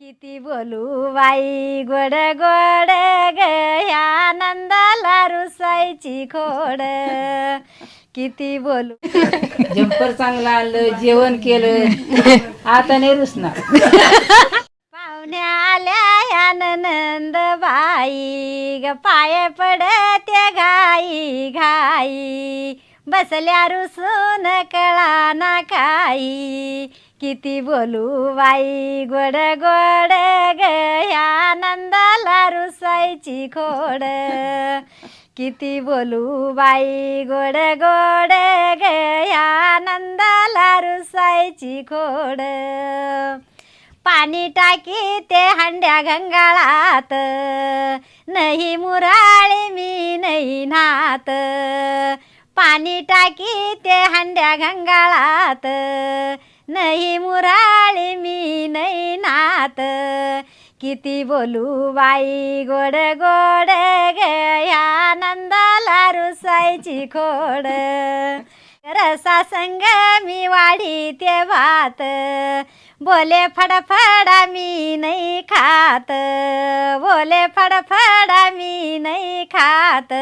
किती बोलू बाई? गोड गोड गया नंदाला रुसायची खोड. किती बोलू? जम्पर चांगलं आणलं जेवण केलं आता नाही रुसणार. पाहुण्या आल्या या नंद बाई. ग पाय पडते घाई घाई. बसल्या रुसून कळा ना खाई किती बोलू बाई? गोड गोड गया नंदाला रुसायची खोड. किती बोलू बाई? गोड गोड गया नंदाला रुसायची खोड. पाणी टाकी ते हंड्या गंगाळात. नाही मुराळे मी नाही नात. पाणी टाकी ते हंड्या गंगाळात. नाही मुराळी मी नाही नात. किती बोलू बाई गोड गोड गया नंदाला रुसायची खोड. रसा संग मी वाढी ते भात. बोले फडफडा मी नाही खात. बोले फडफडा मी नाही खात.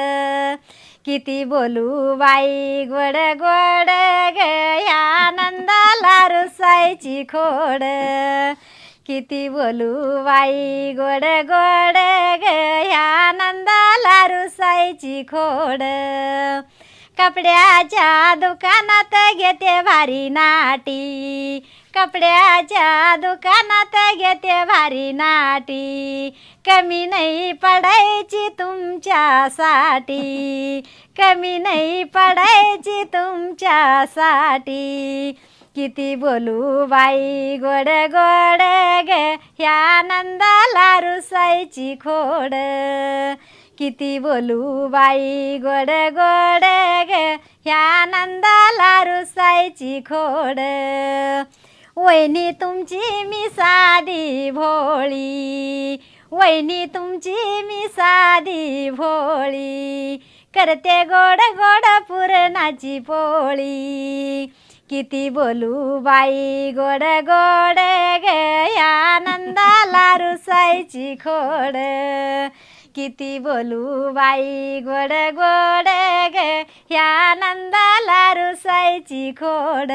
किती बोलू बाई गोड गोड गया नंदाला रुसायची खोड. किती बोलू बाई गोड गोड गया नंदाला रुसायची खोड. कपड्याच्या दुकानात घेते भारी नाटी. कपड्याच्या दुकानात घेते भारी नाटी. कमी नाही पडायची तुमच्यासाठी. कमी नाही पडायची तुमच्यासाठी. किती बोलू बाई? गोड गोड ग ह्या नंदाला रुसायची खोड. किती बोलू बाई? गोड गोड ग ह्या नंदाला रुसायची खोड. वहिनी तुमची मी साधी भोळी. वहिनी तुमची मी साधी भोळी. करते गोड गोड पुरणाची पोळी. किती बोलू बाई? गोड गोड गे आनंदाला रुसायची खोड. किती बोलू बाई? गोड गोड गे ह्या आनंदाला रुसायची खोड.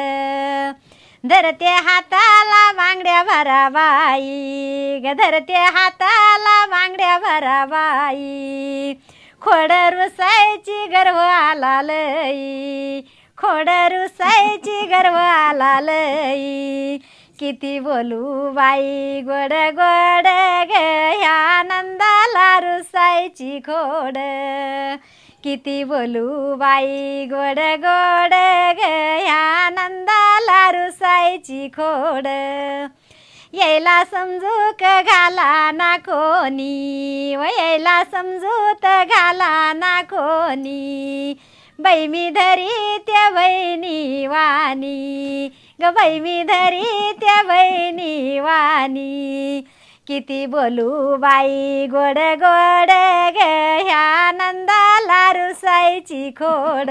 धरते हाताला बांगड्या भरा बाई. ग धरते हाताला बांगड्या भरा बाई. खोड रुसायची गर्व आला लई. खोड रुसायची गर्व आला लई किती बोलू बाई गोड गोड ग ह्या आनंदाला रुसायची खोड. किती बोलू बाई गोड गोड ग ह्या आनंदाला रुसायची खोड. यायला समजूक घाला ना कोणी व यायला समजूत घाला ना कोणी. बाई मी धरी बहिणी वाणी ग बाई मी धरी त्या बहिणी वाणी. किती बोलू बाई गोड गोड ग ह्या नंदाला रुसायची खोड.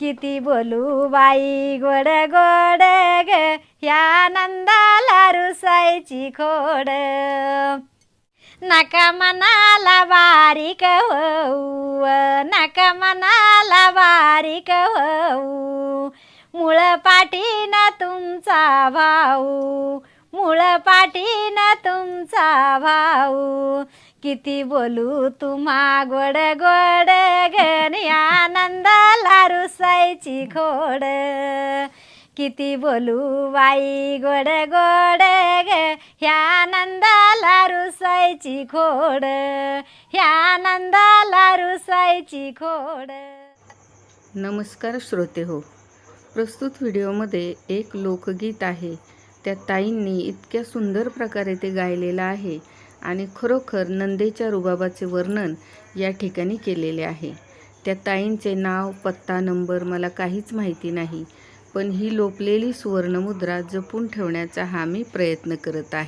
किती बोलू बाई गोड गोड ग ह्या नंदाला रुसायची खोड. नका मनाला बारीक होऊ. नका मनाला बारीक होऊ. मुळ पाठीन तुमचा भाऊ. मुळ पाठीन तुमचा भाऊ. किती बोलू तुम्हा गोड गोड घन आनंदाला रुसायची खोड. किती बोलू बाई? गोड गोड ग. ह्या नंदाला रुसायची खोड. ह्या नंदाला रुसायची खोड. नमस्कार श्रोते हो. प्रस्तुत व्हिडिओमध्ये एक लोकगीत आहे. त्या ताईंनी इतक्या सुंदर प्रकारे ते गायलेलं आहे आणि खरोखर नंदेच्या रुबाबाचे वर्णन या ठिकाणी केलेले आहे. त्या ताईंचे नाव पत्ता नंबर मला काहीच माहिती नाही. पण ही लोपलेली सुवर्णमुद्रा जपून ठेवण्याचा हा मी प्रयत्न करत आहे.